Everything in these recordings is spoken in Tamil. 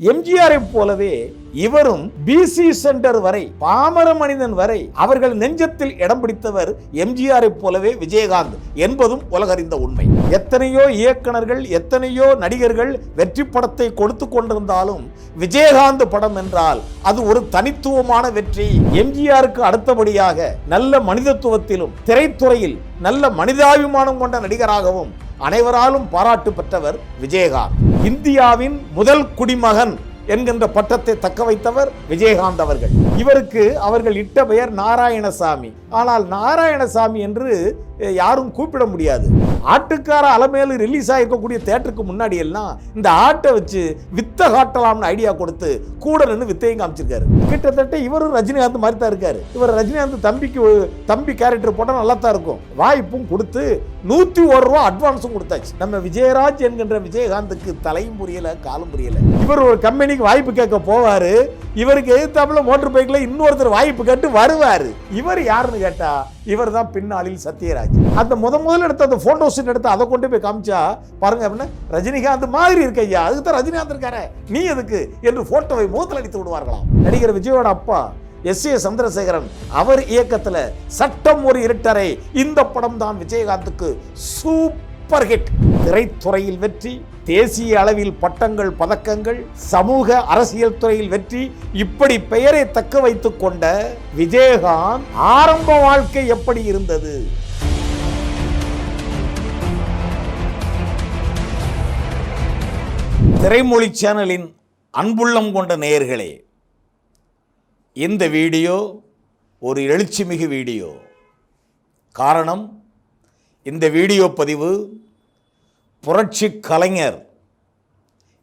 எம்ஜிஆரை போலவே இவரும் பிசி சென்டர் வரை பாமர மனிதன் வரை அவர்கள் நெஞ்சத்தில் இடம் பிடித்தவர் எம்ஜிஆரை போலவே விஜயகாந்த் என்பதும் உலகறிந்த உண்மை. எத்தனையோ இயக்குனர்கள் எத்தனையோ நடிகர்கள் வெற்றி படத்தை கொடுத்து கொண்டிருந்தாலும் விஜயகாந்த் படம் என்றால் அது ஒரு தனித்துவமான வெற்றி. எம்ஜிஆருக்கு அடுத்தபடியாக நல்ல மனிதத்துவத்திலும் திரைத்துறையில் நல்ல மனிதாபிமானம் கொண்ட நடிகராகவும் அனைவராலும் பாராட்டு பெற்றவர் விஜயகாந்த். இந்தியாவின் முதல் குடிமகன் என்கின்ற பட்டத்தை தக்க வைத்தவர் விஜயகாந்த் அவர்கள். இவருக்கு அவர்கள் இட்ட பெயர் நாராயணசாமி. ஆனால் நாராயணசாமி என்று யாரும் கூப்பிட முடியாது. ஆட்டுக்கார அலமேலு ரிலீஸ் ஆகிருக்கக்கூடிய தேட்டருக்கு முன்னாடி எல்லாம் இந்த ஆட்டை வச்சு வித்த காட்டலாம்னு ஐடியா கொடுத்து கூட நின்று வித்தையும் காமிச்சிருக்காரு. கிட்டத்தட்ட இவரும் ரஜினிகாந்த் மாதிரி தான் இருக்காரு. இவர் ரஜினிகாந்த் தம்பிக்கு தம்பி கேரக்டர் போட்டால் நல்லா தான் இருக்கும். வாய்ப்பும் கொடுத்து நூற்றி ஒரு ரூபா அட்வான்ஸும் கொடுத்தாச்சு. நம்ம விஜயராஜ் என்கின்ற விஜயகாந்துக்கு தலையும் புரியலை காலும் புரியலை இவர் ஒரு கம்பெனிக்கு வாய்ப்பு கேட்க போவார். இவருக்கு எதிர்த்தாப்புல மோட்டர் பைக்கில் இன்னொருத்தர் வாய்ப்பு கேட்டு வருவார். இவர் யாருன்னு கேட்டால் இவர் தான் பின்னாளில் சத்யராஜ். அந்த முத முதல்ல எடுத்த அந்த ஃபோட்டோ ஷூட் எடுத்து அதை கொண்டு போய் காமிச்சா பாருங்க அப்படின்னா ரஜினிகாந்த் மாதிரி இருக்கு ஐயா. அதுக்கு தான் ரஜினிகாந்த் இருக்காரு. நீ எதுக்கு? என்று போட்டோவை முகத்தில் அடித்து விடுவார்களாம். நடிகர் விஜயோட அப்பா எஸ். ஏ. சந்திரசேகரன் அவர் இயக்கத்துல சட்டம் ஒரு இருட்டரை இந்த படம் தான் விஜயகாந்துக்கு சூப்பர் ஹிட் திரைத்துறையில் வெற்றி தேசிய அளவில் பட்டங்கள் பதக்கங்கள் சமூக அரசியல் துறையில் வெற்றி. இப்படி பெயரை தக்க வைத்துக் கொண்ட விஜயகாந்த் ஆரம்ப வாழ்க்கை எப்படி இருந்தது? திரைமொழி சேனலின் அன்புள்ளம் கொண்ட நேயர்களே இந்த வீடியோ ஒரு எழுச்சிமிகு வீடியோ. காரணம் இந்த வீடியோ பதிவு புரட்சி கலைஞர்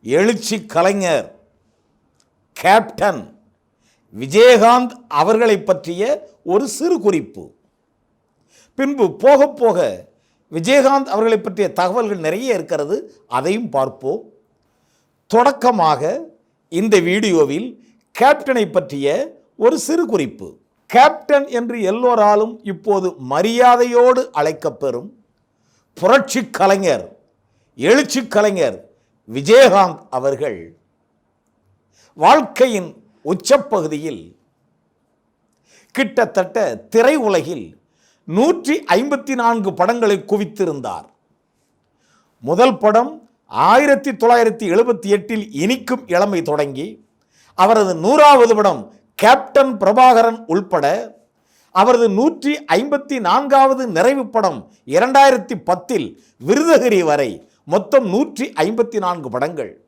எழுச்சி கலைஞர் கேப்டன் விஜயகாந்த் அவர்களை பற்றிய ஒரு சிறு குறிப்பு. பின்பு போக போக விஜயகாந்த் அவர்களை பற்றிய தகவல்கள் நிறைய இருக்கிறது அதையும் பார்ப்போம். தொடக்கமாக இந்த வீடியோவில் கேப்டனை பற்றிய ஒரு சிறு குறிப்பு. கேப்டன் என்று எல்லோராலும் இப்போது மரியாதையோடு அழைக்கப்பெறும் புரட்சி கலைஞர் எழுச்சி கலைஞர் விஜயகாந்த் அவர்கள் வாழ்க்கையின் உச்சப்பகுதியில் கிட்டத்தட்ட திரை உலகில் நூற்றி ஐம்பத்தி நான்கு படங்களை குவித்திருந்தார். முதல் படம் ஆயிரத்தி தொள்ளாயிரத்தி எழுபத்தி எட்டில் இனிக்கும் இளமை தொடங்கி அவரது நூறாவது படம் கேப்டன் பிரபாகரன் உள்பட அவரது நூற்றி ஐம்பத்தி நான்காவது நிறைவு படம் இரண்டாயிரத்தி பத்தில் விருதகிரி வரை மொத்தம் நூற்றி ஐம்பத்தி நான்கு படங்கள்.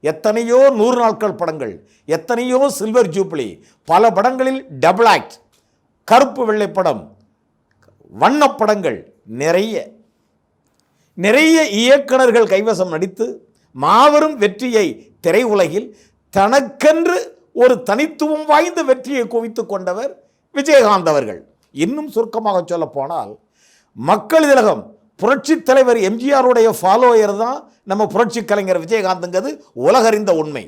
எத்தனையோ நூறு நாட்கள் படங்கள் எத்தனையோ சில்வர் ஜூப்ளி பல படங்களில் டபுள் ஆக்ட் கருப்பு வெள்ளை படம் வண்ணப்படங்கள் நிறைய. நிறைய இயக்குனர்கள் கைவசம் நடித்து மாபெரும் வெற்றியை திரையுலகில் தனக்கென்று ஒரு தனித்துவம் வாய்ந்த வெற்றியை குவித்துக் கொண்டவர் விஜயகாந்த் அவர்கள். இன்னும் சுருக்கமாக சொல்லப்போனால் மக்கள் திலகம் புரட்சி தலைவர் எம்ஜிஆருடைய ஃபாலோயர் தான் நம்ம புரட்சி கலைஞர் விஜயகாந்துங்கிறது உலகறிந்த உண்மை.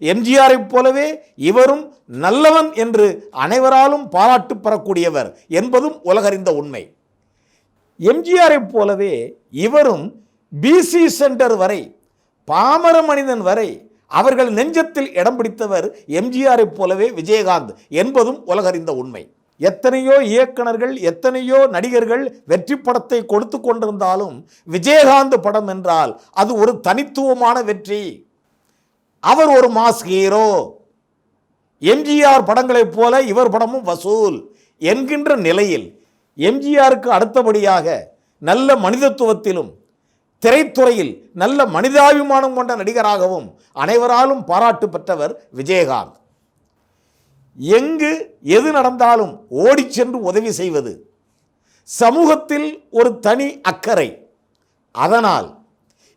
எம்ஜிஆரைப் போலவே இவரும் நல்லவன் என்று அனைவராலும் பாராட்டு பெறக்கூடியவர் என்பதும் உலகறிந்த உண்மை. எம்ஜிஆரை போலவே இவரும் பிசி சென்டர் வரை பாமர மனிதன் வரை அவர்கள் நெஞ்சத்தில் இடம் பிடித்தவர் எம்ஜிஆரை போலவே விஜயகாந்த் என்பதும் உலகறிந்த உண்மை. எத்தனையோ இயக்குனர்கள் எத்தனையோ நடிகர்கள் வெற்றி படத்தை கொடுத்து கொண்டிருந்தாலும் விஜயகாந்த் படம் என்றால் அது ஒரு தனித்துவமான வெற்றி. அவர் ஒரு மாஸ் ஹீரோ எம்ஜிஆர் படங்களைப் போல இவர் படமும் வசூல் என்கின்ற நிலையில் எம்ஜிஆருக்கு அடுத்தபடியாக நல்ல மனிதத்துவத்திலும் திரைத்துறையில் நல்ல மனிதாபிமானம் கொண்ட நடிகராகவும் அனைவராலும் பாராட்டு பெற்றவர் விஜயகாந்த். எங்கு எது நடந்தாலும் ஓடிச் சென்று உதவி செய்வது சமூகத்தில் ஒரு தனி அக்கறை. அதனால்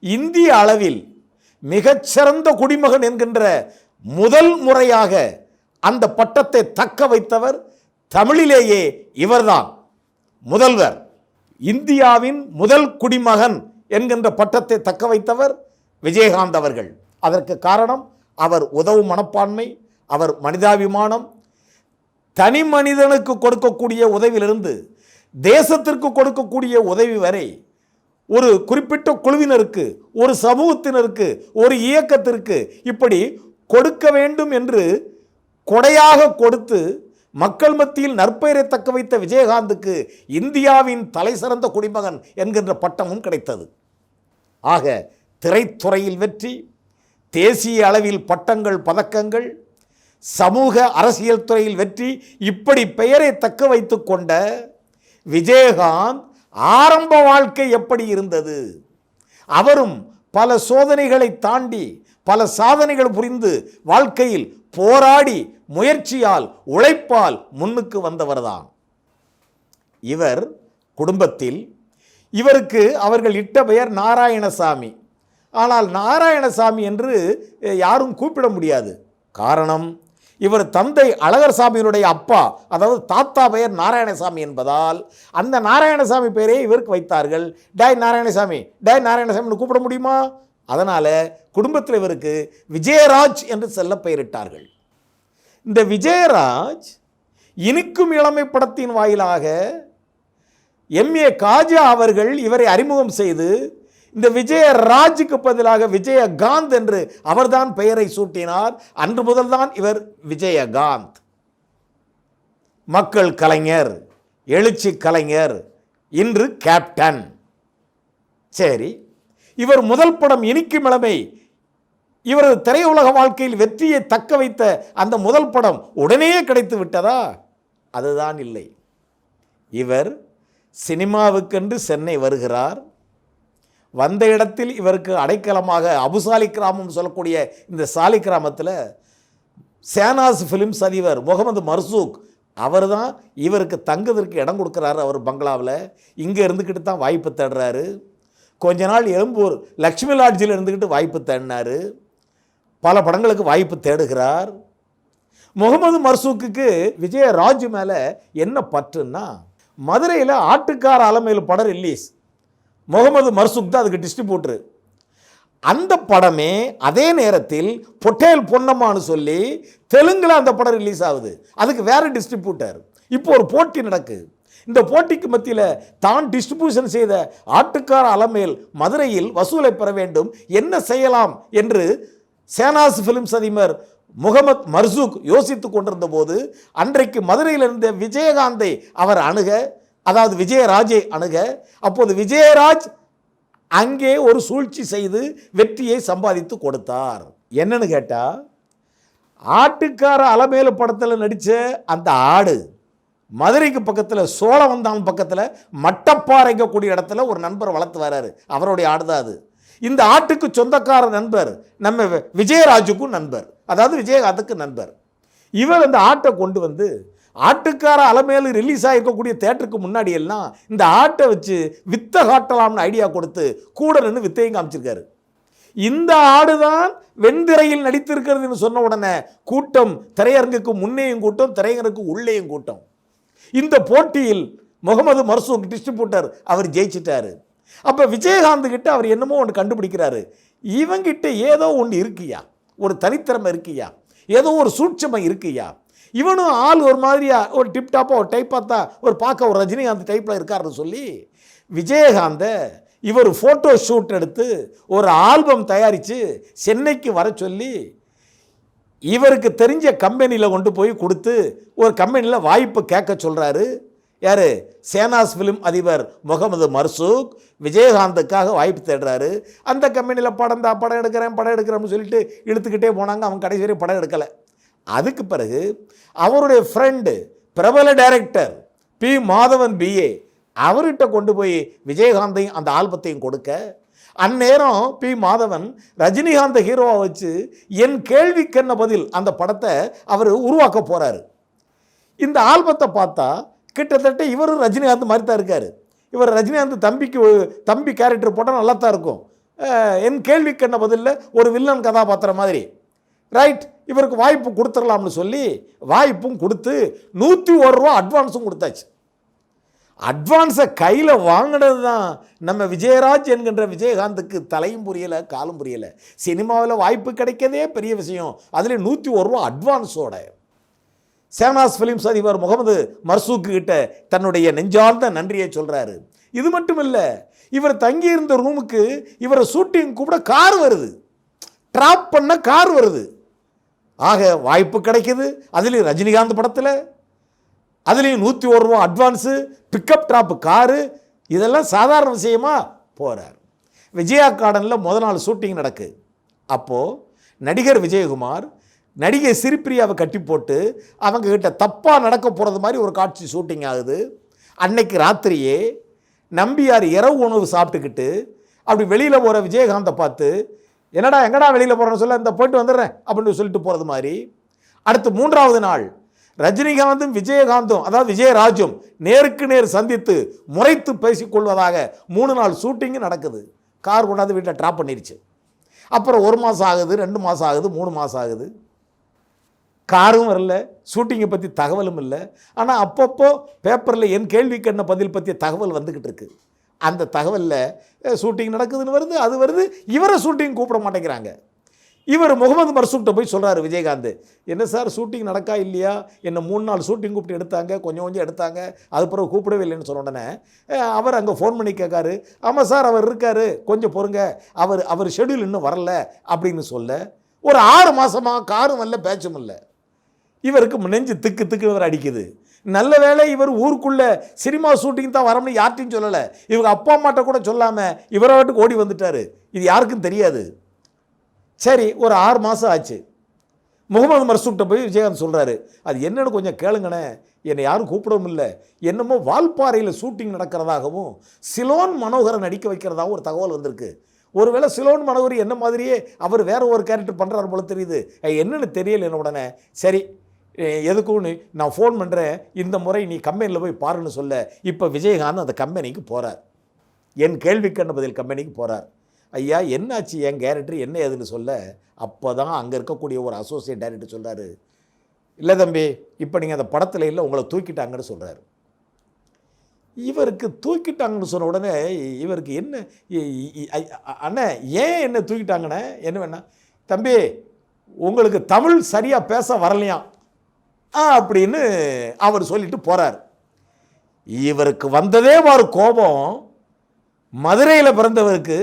இந்திய அளவில் மிகச்சிறந்த குடிமகன் என்கின்ற முதல் முறையாக அந்த பட்டத்தை தக்க வைத்தவர் தமிழிலேயே இவர்தான். முதல்வர் இந்தியாவின் முதல் குடிமகன் என்கின்ற பட்டத்தை தக்க வைத்தவர் விஜயகாந்த் அவர்கள். அதற்கு காரணம் அவர் உதவும் மனப்பான்மை அவர் மனிதாபிமானம். தனி மனிதனுக்கு கொடுக்கக்கூடிய உதவியிலிருந்து தேசத்திற்கு கொடுக்கக்கூடிய உதவி வரை ஒரு குறிப்பிட்ட குழுவினருக்கு ஒரு சமூகத்தினருக்கு ஒரு இயக்கத்திற்கு இப்படி கொடுக்க வேண்டும் என்று கொடையாக கொடுத்து மக்கள் மத்தியில் நற்பெயரை தக்க வைத்த விஜயகாந்துக்கு இந்தியாவின் தலை சிறந்த குடிமகன் என்கின்ற பட்டமும் கிடைத்தது. ஆக திரைத்துறையில் வெற்றி தேசிய அளவில் பட்டங்கள் பதக்கங்கள் சமூக அரசியல் துறையில் வெற்றி இப்படி பெயரை தக்க வைத்து கொண்ட விஜயகாந்த் ஆரம்ப வாழ்க்கை எப்படி இருந்தது? அவரும் பல சோதனைகளை தாண்டி பல சாதனைகள் புரிந்து வாழ்க்கையில் போராடி முயற்சியால் உழைப்பால் முன்னுக்கு வந்தவர்தான். இவர் குடும்பத்தில் இவருக்கு அவர்கள் இட்ட பெயர் நாராயணசாமி. ஆனால் நாராயணசாமி என்று யாரும் கூப்பிட முடியாது. காரணம் இவர் தந்தை அழகர் சாமியினுடைய அப்பா அதாவது தாத்தா பெயர் நாராயணசாமி என்பதால் அந்த நாராயணசாமி பெயரே இவருக்கு வைத்தார்கள். டாய் நாராயணசாமி டாய் நாராயணசாமின்னு கூப்பிட முடியுமா? அதனால் குடும்பத்தில் இவருக்கு விஜயராஜ் என்று செல்ல பெயரிட்டார்கள். இந்த விஜயராஜ் இனிக்கும் இளமை படத்தின் வாயிலாக எம்ஏ காஜா அவர்கள் இவரை அறிமுகம் செய்து இந்த விஜயராஜுக்கு பதிலாக விஜயகாந்த் என்று அவர்தான் பெயரை சூட்டினார். அன்று முதல்தான் இவர் விஜயகாந்த். மக்கள் கலைஞர் எழுச்சி கலைஞர் இன்று கேப்டன். சரி இவர் முதல் படம் இனிக்கும் இளமை. இவரது திரையுலக வாழ்க்கையில் வெற்றியை தக்க வைத்த அந்த முதல் படம் உடனே கிடைத்து விட்டதா? அதுதான் இல்லை. இவர் சினிமாவுக்கென்று சென்னை வருகிறார். வந்த இடத்தில் இவருக்கு அடைக்கலமாக அபுசாலி கிராமம் சொல்லக்கூடிய இந்த சாலி கிராமத்தில் சேனாஸ் ஃபிலிம்ஸ் அதிபர் முகமது மர்சூக் அவர் தான் இவருக்கு தங்குவதற்கு இடம் கொடுக்குறாரு அவர் பங்களாவில். இங்கே இருந்துக்கிட்டு தான் வாய்ப்பு தேடுறாரு. கொஞ்ச நாள் எழும்பூர். லக்ஷ்மி லாட்ஜில் இருந்துக்கிட்டு வாய்ப்பு தேடினார். பல படங்களுக்கு வாய்ப்பு தேடுகிறார். முகமது மர்சூக்குக்கு விஜயராஜ் மேலே என்ன பற்றுன்னா மதுரையில் ஆட்டுக்கார அலமையில் படம் ரிலீஸ் முகமது மர்சூக் தான் அதுக்கு டிஸ்ட்ரிபியூட்ரு அந்த படமே அதே நேரத்தில் பொட்டேல் பொன்னம்மான்னு சொல்லி தெலுங்கில் அந்த படம் ரிலீஸ் ஆகுது. அதுக்கு வேறு டிஸ்ட்ரிபியூட்டர் இப்போ ஒரு போட்டி நடக்கு. இந்த போட்டிக்கு மத்தியில் தான் டிஸ்ட்ரிபியூஷன் செய்த ஆட்டுக்கார அலமேல் மதுரையில் வசூலை பெற வேண்டும். என்ன செய்யலாம் என்று சேனாஸ் ஃபிலிம்ஸ் அதிபர் முகமத் மர்சூக் யோசித்து கொண்டிருந்த போது அன்றைக்கு மதுரையில் இருந்த விஜயகாந்தை அவர் அணுக அதாவது விஜயராஜை அணுக அப்போது விஜயராஜ் அங்கே ஒரு சூழ்ச்சி செய்து வெற்றியை சம்பாதித்து கொடுத்தார். என்னன்னு கேட்டால் ஆட்டுக்கார அலமேலு படத்தில் நடித்த அந்த ஆடு மதுரைக்கு பக்கத்தில் சோழவந்தான் பக்கத்தில் மட்டப்பாறைங்க கூடிய இடத்துல ஒரு நண்பர் வளர்த்து வராரு. அவருடைய ஆடு தான் அது. இந்த ஆட்டுக்கு சொந்தக்கார நண்பர் நம்ம விஜயராஜுக்கும் நண்பர். அதாவது விஜயகாந்துக்கு நண்பர். இவர் அந்த ஆட்டை கொண்டு வந்து ஆட்டுக்கார அலமேலு ரிலீஸ் ஆகிருக்கக்கூடிய தேட்டருக்கு முன்னாடி எல்லாம் இந்த ஆட்டை வச்சு வித்த காட்டலாம்னு ஐடியா கொடுத்து கூட நின்று வித்தையும் காமிச்சிருக்காரு. இந்த ஆடுதான் வெண்திரையில் நடித்திருக்கிறதுன்னு சொன்ன உடனே கூட்டம் திரையரங்குக்கு முன்னேயும் கூட்டம் திரையரங்குக்கு உள்ளேயும் கூட்டம். இந்த போட்டியில் முகமது மர்சூக் டிஸ்ட்ரிபியூட்டர் அவர் ஜெயிச்சிட்டாரு. அப்போ விஜயகாந்த் கிட்ட அவர் என்னமோ ஒன்று கண்டுபிடிக்கிறாரு. இவங்கிட்ட ஏதோ ஒன்று இருக்கியா? ஒரு தனித்திறமை இருக்கியா? ஏதோ ஒரு சூட்சமை இருக்கியா? இவனும் ஆள் ஒரு மாதிரியா ஒரு டிப்டாப்பாக ஒரு டைப்பாக தான் ஒரு பார்க்க ஒரு ரஜினிகாந்த் டைப்பில் இருக்காருன்னு சொல்லி விஜயகாந்தை இவர் ஃபோட்டோ ஷூட் எடுத்து ஒரு ஆல்பம் தயாரித்து சென்னைக்கு வர சொல்லி இவருக்கு தெரிஞ்ச கம்பெனியில் கொண்டு போய் கொடுத்து ஒரு கம்பெனியில் வாய்ப்பு கேட்க சொல்கிறாரு யார்? சேனாஸ் ஃபிலிம் அதிபர் முகமது மர்சூக் விஜயகாந்துக்காக வாய்ப்பு தேடுறாரு. அந்த கம்பெனியில் படம் தான் படம் எடுக்கிறேன் படம் எடுக்கிறேன்னு சொல்லிட்டு இழுத்துக்கிட்டே போனாங்க. அவன் கடைசி வரை படம் எடுக்கலை. அதுக்கு பிறகு அவருடைய ஃப்ரெண்டு பிரபல டைரக்டர் பி. மாதவன் பிஏ அவர்கிட்ட கொண்டு போய் விஜயகாந்தையும் அந்த ஆல்பத்தையும் கொடுக்க அந்நேரம் பி மாதவன் ரஜினிகாந்த் ஹீரோவை வச்சு என் கேள்விக்கென்ன பதில் அந்த படத்தை அவர் உருவாக்க போகிறாரு இந்த ஆல்பத்தை பார்த்தா கிட்டத்தட்ட இவரும் ரஜினிகாந்த் மாதிரி தான் இருக்கார். இவர் ரஜினிகாந்த் தம்பிக்கு தம்பி கேரக்டர் போட்டால் நல்லா தான் இருக்கும் என் கேள்விக்கென்ன பதிலில் ஒரு வில்லன் கதாபாத்திரம் மாதிரி. ரைட் இவருக்கு வாய்ப்பு கொடுத்துடலாம்னு சொல்லி வாய்ப்பும் கொடுத்து நூற்றி ஒரு ரூபா அட்வான்ஸும் கொடுத்தாச்சு. அட்வான்ஸை கையில் வாங்கினது தான் நம்ம விஜயராஜ் என்கின்ற விஜயகாந்துக்கு தலையும் புரியலை காலும் புரியலை. சினிமாவில் வாய்ப்பு கிடைக்கதே பெரிய விஷயம். அதில் நூற்றி ஒரு ரூபா அட்வான்ஸோட சேனாஸ் ஃபிலிம்ஸ் அதிபர் முகமது மர்சூக்கு கிட்ட தன்னுடைய நெஞ்சார்ந்த நன்றியை சொல்கிறாரு இது மட்டும் இல்லை இவர் தங்கியிருந்த ரூமுக்கு இவரை ஷூட்டிங் கூட கார் வருது. ட்ராப் பண்ண கார் வருது. ஆக வாய்ப்பு கிடைக்குது. அதுலேயும் ரஜினிகாந்த் படத்தில் அதுலேயும் நூற்றி ஒரு ரூபா அட்வான்ஸு பிக்கப் ட்ராப்பு காரு இதெல்லாம் சாதாரண விஷயமா போகிறார் விஜயா கார்டனில் முத நாள் ஷூட்டிங் நடக்கு. அப்போது நடிகர் விஜயகுமார் நடிகை சிரிப்பிரியாவை கட்டி போட்டு அவங்கக்கிட்ட தப்பாக நடக்க போகிறது மாதிரி ஒரு காட்சி ஷூட்டிங் ஆகுது. அன்னைக்கு ராத்திரியே நம்பியார் இரவு உணவு சாப்பிட்டுக்கிட்டு அப்படி வெளியில் போகிற விஜயகாந்தை பார்த்து என்னடா எங்கடா வெளியில் போகிறேன்னு சொல்ல இந்த போயிட்டு வந்துடுறேன் அப்படின்னு சொல்லிட்டு போகிறது மாதிரி. அடுத்து மூன்றாவது நாள் ரஜினிகாந்தும் விஜயகாந்தும் அதாவது விஜயராஜும் நேருக்கு நேர் சந்தித்து முறைத்து பேசிக்கொள்வதாக மூணு நாள் ஷூட்டிங்கு நடக்குது. கார் கொண்டாந்து வீட்டில் ட்ராப் பண்ணிருச்சு. அப்புறம் ஒரு மாதம் ஆகுது ரெண்டு மாதம் ஆகுது மூணு மாதம் ஆகுது. காரும் வரல ஷூட்டிங்கை பற்றி தகவலும் இல்லை. ஆனால் அப்பப்போ பேப்பரில் என் கேள்விக்கு என்ன பதில் பற்றிய தகவல் வந்துக்கிட்டு இருக்கு. அந்த தகவலில் ஷூட்டிங் நடக்குதுன்னு வருது அது வருது இவரை ஷூட்டிங் கூப்பிட மாட்டேங்கிறாங்க. இவர் முகமது மர்சூக்கிட்ட போய் சொல்கிறாரு விஜயகாந்த். என்ன சார் ஷூட்டிங் நடக்கா இல்லையா? என்னை மூணு நாள் ஷூட்டிங் கூப்பிட்டு எடுத்தாங்க கொஞ்சம் கொஞ்சம் எடுத்தாங்க அது பிறகு கூப்பிடவே இல்லைன்னு சொன்ன உடனே அவர் அங்கே ஃபோன் பண்ணி கேட்காரு. ஆமாம் சார் அவர் இருக்காரு கொஞ்சம் பொறுங்க அவர் அவர் ஷெட்யூல் இன்னும் வரல அப்படின்னு சொல்ல ஒரு ஆறு மாதமாக காரும் இல்லை பேச்சும் இல்லை. இவருக்கு நெஞ்சு திக்கு திக்கு இவர் அடிக்குது. நல்ல வேளை இவர் ஊருக்குள்ளே சினிமா ஷூட்டிங் தான் வரணும்னு யார்ட்டையும் சொல்லலை. இவங்க அப்பா அம்மாட்ட கூட சொல்லாமல் இவரோட்டுக்கு ஓடி வந்துட்டார். இது யாருக்கும் தெரியாது. சரி ஒரு ஆறு மாதம் ஆச்சு. முகமது மர்சூக்கிட்ட போய் விஜயகாந்த் சொல்கிறாரு அது என்னன்னு கொஞ்சம் கேளுங்கண்ணே. என்னை யாரும் கூப்பிடவும் இல்லை. என்னமோ வால்பாறையில் ஷூட்டிங் நடக்கிறதாகவும் சிலோன் மனோகரை நடிக்க வைக்கிறதாகவும் ஒரு தகவல் வந்திருக்கு. ஒருவேளை சிலோன் மனோகர் என்ன மாதிரியே அவர் வேற ஒரு கேரக்டர் பண்ணுறாரு போல தெரியுது. என்னென்னு தெரியல என்ன உடனே. சரி எதுக்கும்னு எதுக்குன்னு நான் ஃபோன் பண்ணுறேன் இந்த முறை நீ கம்பெனியில் போய் பாருன்னு சொல்ல. இப்போ விஜயகாந்த் அந்த கம்பெனிக்கு போகிறார் என் கேள்விக்கண்ண பதில் கம்பெனிக்கு போகிறார் ஐயா என்னாச்சு? என் கேரக்டர் என்ன ஏதுன்னு சொல்ல. அப்போ தான் அங்கே இருக்கக்கூடிய ஒரு அசோசியேட் டைரக்டர் சொல்கிறாரு இல்லை தம்பி இப்போ நீங்கள் அந்த படத்தில் இல்லை உங்களை தூக்கிட்டாங்கன்னு சொல்கிறாரு இவருக்கு தூக்கிட்டாங்கன்னு சொன்ன உடனே இவருக்கு என்ன இ- இ- அண்ணே ஏன் என்ன தூக்கிட்டாங்கண்ணே? என்ன வேணா தம்பி உங்களுக்கு தமிழ் சரியாக பேச வரலையாம் ஆ அப்படின்னு அவர் சொல்லிட்டு போகிறார் இவருக்கு வந்ததே ஒரு கோபம். மதுரையில் பிறந்தவருக்கு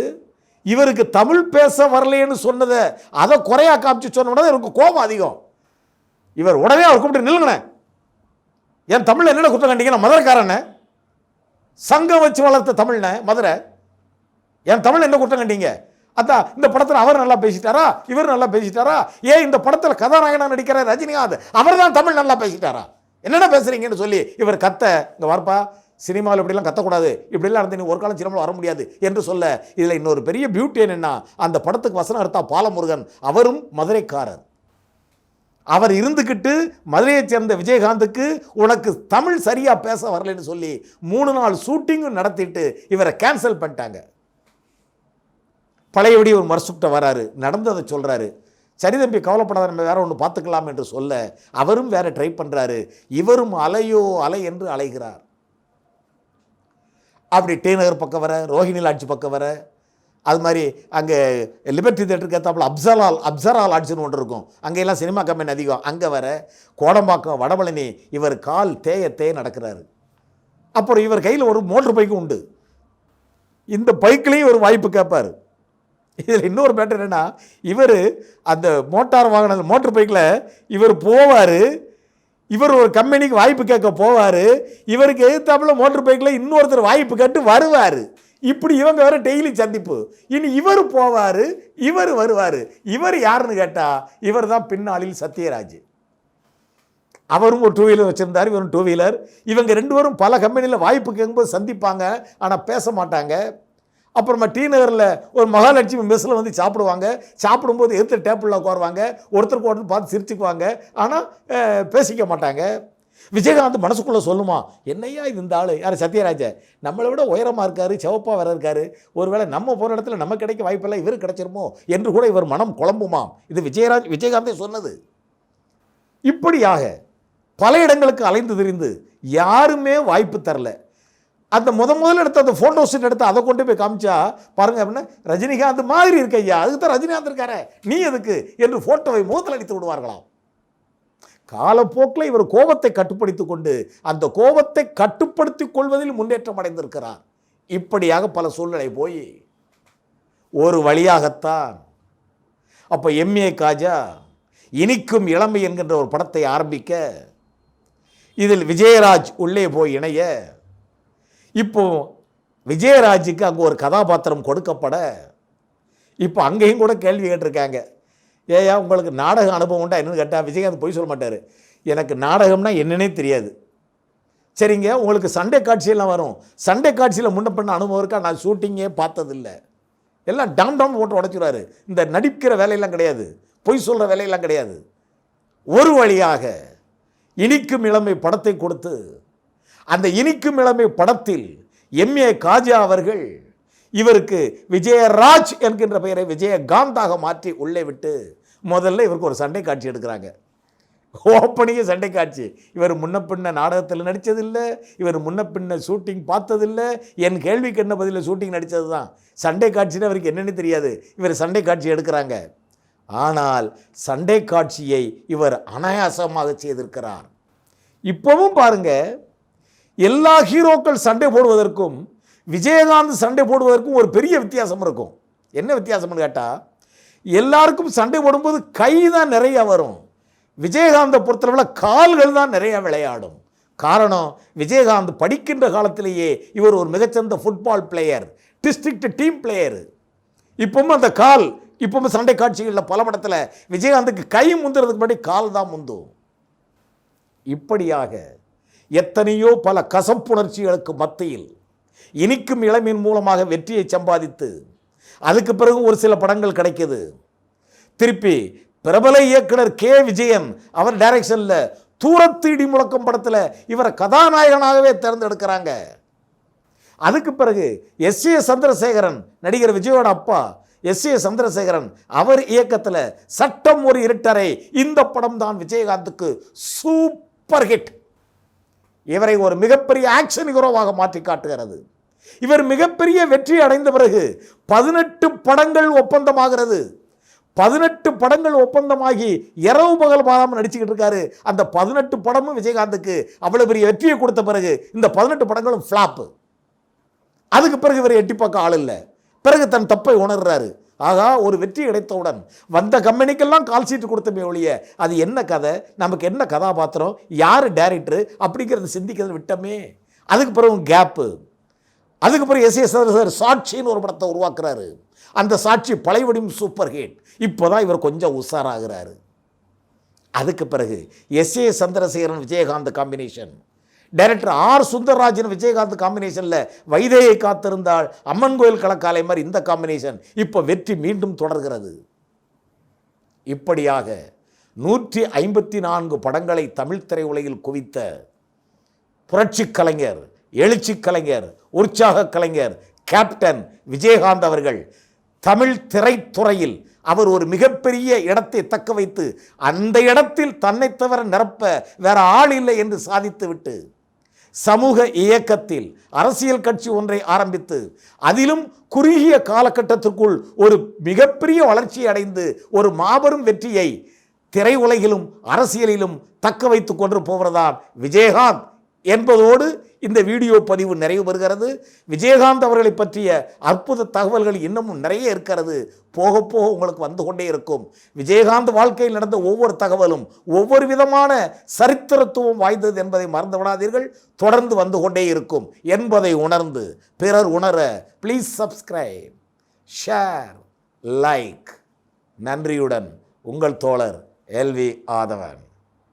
இவருக்கு தமிழ் பேச வரலையேன்னு சொன்னதை அதை குறையா காமிச்சு சொன்ன உடனே இவருக்கு கோபம் அதிகம். இவர் உடனே அவர் கூப்பிட்டு நில்லுங்கண்ணே என் தமிழ் என்னென்ன குற்றம் கண்டீங்க நான் மதுரைக்காரண்ணே சங்கம் வச்சு வளர்த்த தமிழ்னே மதுரை. என் தமிழ் என்ன குற்றம் கண்டிங்க? அதான் இந்த படத்தில் அவர் நல்லா பேசிட்டாரா? இவர் நல்லா பேசிட்டாரா? ஏன் இந்த படத்தில் கதாநாயகனாக நடிக்கிற ரஜினிகாந்த்? அவர் தான் தமிழ் நல்லா பேசிட்டாரா? என்னென்ன பேசுறீங்கன்னு சொல்லி இவர் கத்த இந்த வார்ப்பா சினிமாவில் இப்படிலாம் கத்தக்கூடாது. இப்படிலாம் நடந்து நீ ஒரு காலம் சினிமாவில் வர முடியாது என்று சொல்ல இதில் இன்னொரு பெரிய பியூட்டி என்னென்னா அந்த படத்துக்கு வசனம் எடுத்தா பாலமுருகன் அவரும் மதுரைக்காரர். அவர் இருந்துக்கிட்டு மதுரையைச் சேர்ந்த விஜயகாந்துக்கு உனக்கு தமிழ் சரியாக பேச வரலைன்னு சொல்லி மூணு நாள் ஷூட்டிங்கும் நடத்திட்டு இவரை கேன்சல் பண்ணிட்டாங்க. பழையபடி ஒரு மர்சுக்கிட்ட வராரு நடந்ததை சொல்கிறாரு சரி தம்பி கவலைப்படாத நம்ம வேற ஒன்று பார்த்துக்கலாம் என்று சொல்ல அவரும் வேற ட்ரை பண்ணுறாரு இவரும் அலையோ அலை என்று அலைகிறார். அப்படி டி நகர் பக்கம் வர ரோஹிணி லாட்ஜ் பக்கம் வர அது மாதிரி அங்கே லிபர்ட்டி தேட்டருக்கு ஏற்றாப்புல அப்சரால் அப்சரா லாட்ஜ்னு ஒன்று இருக்கும். அங்கெல்லாம் சினிமா கம்பெனி அதிகம். அங்கே வர கோடம்பாக்கம் வடபழனி இவர் கால் தேய தேய நடக்கிறாரு. அப்புறம் இவர் கையில் ஒரு மோட்டர் பைக்கும் உண்டு. இந்த பைக்லேயும் ஒரு வாய்ப்பு கேட்பார். இதில் இன்னொரு மேட்டர் என்னன்னா இவர் அந்த மோட்டார் வாகன மோட்டர் பைக்கில் இவர் போவார் இவர் ஒரு கம்பெனிக்கு வாய்ப்பு கேட்க போவார். இவருக்கு எதிர்த்தாப்புல மோட்டர் பைக்கில் இன்னொருத்தர் வாய்ப்பு கேட்டு வருவார். இப்படி இவங்க வேற டெய்லி சந்திப்பு. இனி இவர் போவார் இவர் வருவார். இவர் யாருன்னு கேட்டால் இவர் தான் பின்னாளில் சத்யராஜ். அவரும் ஒரு டூ வீலர் வச்சுருந்தார் இவரும் டூ வீலர் இவங்க ரெண்டு பேரும் பல கம்பெனியில் வாய்ப்பு கேட்கும்போது சந்திப்பாங்க ஆனால் பேச மாட்டாங்க. அப்புறமா டி நகரில் ஒரு மகாலட்சுமி மெஸ்ஸில் வந்து சாப்பிடுவாங்க. சாப்பிடும்போது எதிர்த்து டேபிளில் உட்காருவாங்க. ஒருத்தருக்கு ஒருத்தர் பார்த்து சிரிச்சுக்குவாங்க. ஆனால் பேசிக்க மாட்டாங்க. விஜயகாந்த் மனசுக்குள்ளே சொல்லுமா என்னையா இது இந்த ஆள்? யார் சத்யராஜ? நம்மளை விட உயரமாக இருக்காரு சிவப்பாக வேற இருக்காரு. ஒருவேளை நம்ம போகிற இடத்துல நம்ம கிடைக்க வாய்ப்பெல்லாம் இவர் கிடைச்சிருமோ? என்று கூட இவர் மனம் குழம்புமாம். இது விஜயராஜ் விஜயகாந்தே சொன்னது. இப்படியாக பல இடங்களுக்கு அலைந்து திரிந்து யாருமே வாய்ப்பு தரல. அந்த முத முதல்ல எடுத்த அந்த ஃபோட்டோ ஷூட் எடுத்து அதை கொண்டு போய் காமிச்சா பாருங்க அப்படின்னா ரஜினிகாந்த் மாதிரி இருக்கு ஐயா. அதுக்கு தான் ரஜினிகாந்த் இருக்காரே. நீ எதுக்கு? என்று ஃபோட்டோவை முகத்தில் அடித்து விடுவார்களாம். காலப்போக்கில் இவர் கோபத்தை கட்டுப்படுத்திக் கொண்டு அந்த கோபத்தை கட்டுப்படுத்தி கொள்வதில் முன்னேற்றம் அடைந்திருக்கிறார். இப்படியாக பல சூழ்நிலை போய் ஒரு வழியாகத்தான் அப்போ எம்ஏ காஜா இனிக்கும் இளமை என்கின்ற ஒரு படத்தை ஆரம்பிக்க இதில் விஜயராஜ் உள்ளே போய் இணைய இப்போ விஜயராஜுக்கு அங்கே ஒரு கதாபாத்திரம் கொடுக்கப்பட இப்போ அங்கேயும் கூட கேள்வி கேட்டிருக்காங்க. ஏயா உங்களுக்கு நாடக அனுபவம் உண்டா என்னன்னு கேட்டால் விஜயகாந்த் போய் சொல்ல மாட்டார். எனக்கு நாடகம்னா என்னன்னே தெரியாது. சரிங்க உங்களுக்கு சண்டே காட்சியெல்லாம் வரும். சண்டே காட்சியில் முன்ன பண்ண அனுபவம் இருக்கா? நான் ஷூட்டிங்கே பார்த்ததில்ல. எல்லாம் டாம் டாம் போட்டு உடச்சிடுவாரு. இந்த நடிக்கிற வேலையெல்லாம் கிடையாது. பொய் சொல்கிற வேலையெல்லாம் கிடையாது. ஒரு வழியாக இனிக்கும் இளமை படத்தை கொடுத்து அந்த இனிக்கும் இளமை படத்தில் எம்ஏ காஜா அவர்கள் இவருக்கு விஜயராஜ் என்கின்ற பெயரை விஜயகாந்தாக மாற்றி உள்ளே விட்டு முதல்ல இவருக்கு ஒரு சண்டை காட்சி எடுக்கிறாங்க. ஓப்பனிங்க சண்டை காட்சி. இவர் முன்ன பின்ன நாடகத்தில் நடித்ததில்லை இவர் முன்ன பின்ன ஷூட்டிங் பார்த்ததில்லை என் கேள்விக்கு என்ன பதில் ஷூட்டிங் நடித்தது தான் சண்டை காட்சின்னு அவருக்கு என்னென்னு தெரியாது. இவர் சண்டை காட்சி எடுக்கிறாங்க. ஆனால் சண்டை காட்சியை இவர் அனாயாசமாக செய்திருக்கிறார். இப்போவும் பாருங்க எல்லா ஹீரோக்கள் சண்டை போடுவதற்கும் விஜயகாந்த் சண்டை போடுவதற்கும் ஒரு பெரிய வித்தியாசம் இருக்கும். என்ன வித்தியாசம்னு கேட்டால் எல்லாருக்கும் சண்டை போடும்போது கை தான் நிறைய வரும். விஜயகாந்தை பொறுத்தளவில் கால்கள் தான் நிறையா விளையாடும். காரணம் விஜயகாந்த் படிக்கின்ற காலத்திலேயே இவர் ஒரு மிகச்சிறந்த football player district team player இப்பவும் அந்த கால் இப்பவும் சண்டை காட்சிகளில் பல படத்தில் விஜயகாந்துக்கு கை முந்துறதுக்கு முன்னாடி கால் தான் முந்தும். இப்படியாக எத்தனையோ பல கசப்புணர்ச்சிகளுக்கு மத்தியில் இனிக்கும் இளமையின் மூலமாக வெற்றியை சம்பாதித்து அதுக்கு பிறகு ஒரு சில படங்கள் கிடைக்குது. திருப்பி பிரபல இயக்குனர் கே. விஜயன் அவர் டைரக்ஷனில் தூரத்து இடி முழக்கம் படத்தில் இவரை கதாநாயகனாகவே தேர்ந்தெடுக்கிறாங்க. அதுக்கு பிறகு எஸ். ஏ. சந்திரசேகரன் நடிகர் விஜயோட அப்பா எஸ். ஏ. சந்திரசேகரன் அவர் இயக்கத்தில் சட்டம் ஒரு இருட்டரை இந்த படம் தான் விஜயகாந்துக்கு சூப்பர் ஹிட். இவரை ஒரு மிகப்பெரிய ஆக்ஷன் ஹீரோவாக மாற்றி காட்டுகிறது. இவர் மிகப்பெரிய வெற்றி அடைந்த பிறகு பதினெட்டு படங்கள் ஒப்பந்தமாகிறது. பதினெட்டு படங்கள் ஒப்பந்தமாகி இரவு பகல் பாராமல் நடிச்சுக்கிட்டு இருக்காரு. அந்த பதினெட்டு படமும் விஜயகாந்துக்கு அவ்வளோ பெரிய வெற்றியை கொடுத்த பிறகு இந்த பதினெட்டு படங்களும் ஃப்ளாப்பு அதுக்கு பிறகு இவர் எட்டி பக்கம் ஆள் இல்லை. பிறகு தன் தப்பை உணர்றாரு. ஆகா ஒரு வெற்றி கிடைத்தவுடன் வந்த கம்பெனிக்கெல்லாம் கால் சீட்டு கொடுத்தமே ஒழிய அது என்ன கதை? நமக்கு என்ன கதாபாத்திரம்? யார் டேரக்டர் அப்படிங்கிறத சிந்திக்கிறத விட்டமே. அதுக்கு பிறகு கேப்பு அதுக்கு பிறகு எஸ் எஸ் சார் சாட்சின்னு ஒரு படத்தை உருவாக்குறாரு. அந்த சாட்சி பழையபடியும் சூப்பர் ஹிட் இப்போ தான் இவர் கொஞ்சம் உஷாராகிறாரு. அதுக்கு பிறகு S A Chandrasekaran Vijayakanth combination director R Sundarrajan Vijayakanth காம்பினேஷனில் வைதேயை காத்திருந்தால் அம்மன் கோயில் கலக்காலை மாதிரி இந்த காம்பினேஷன் இப்போ வெற்றி மீண்டும் தொடர்கிறது. இப்படியாக நூற்றி ஐம்பத்தி நான்கு படங்களை தமிழ் திரையுலகில் குவித்த புரட்சி கலைஞர் எழுச்சி கலைஞர் உற்சாக கலைஞர் கேப்டன் விஜயகாந்த் அவர்கள் தமிழ் திரைத்துறையில் அவர் ஒரு மிகப்பெரிய இடத்தை தக்க வைத்து அந்த இடத்தில் தன்னை தவிர நிரப்ப வேற ஆள் இல்லை என்று சாதித்துவிட்டு சமூக இயக்கத்தில் அரசியல் கட்சி ஒன்றை ஆரம்பித்து அதிலும் குறுகிய காலகட்டத்திற்குள் ஒரு மிகப்பெரிய வளர்ச்சி அடைந்து ஒரு மாபெரும் வெற்றியை திரையுலகிலும் அரசியலிலும் தக்க வைத்து கொண்டு போவதுதான் விஜயகாந்த். என்பதோடு இந்த வீடியோ பதிவு நிறைவு பெறுகிறது. விஜயகாந்த் அவர்களை பற்றிய அற்புத தகவல்கள் இன்னமும் நிறைய இருக்கிறது. போக போக உங்களுக்கு வந்து கொண்டே இருக்கும். விஜயகாந்த் வாழ்க்கையில் நடந்த ஒவ்வொரு தகவலும் ஒவ்வொரு விதமான சரித்திரத்துவம் வாய்ந்தது என்பதை மறந்து விடாதீர்கள். தொடர்ந்து வந்து கொண்டே இருக்கும். என்பதை உணர்ந்து பிறர் உணர ப்ளீஸ் சப்ஸ்கிரைப் ஷேர் லைக் நன்றியுடன் உங்கள் தோழர் எல்வி ஆதவன்.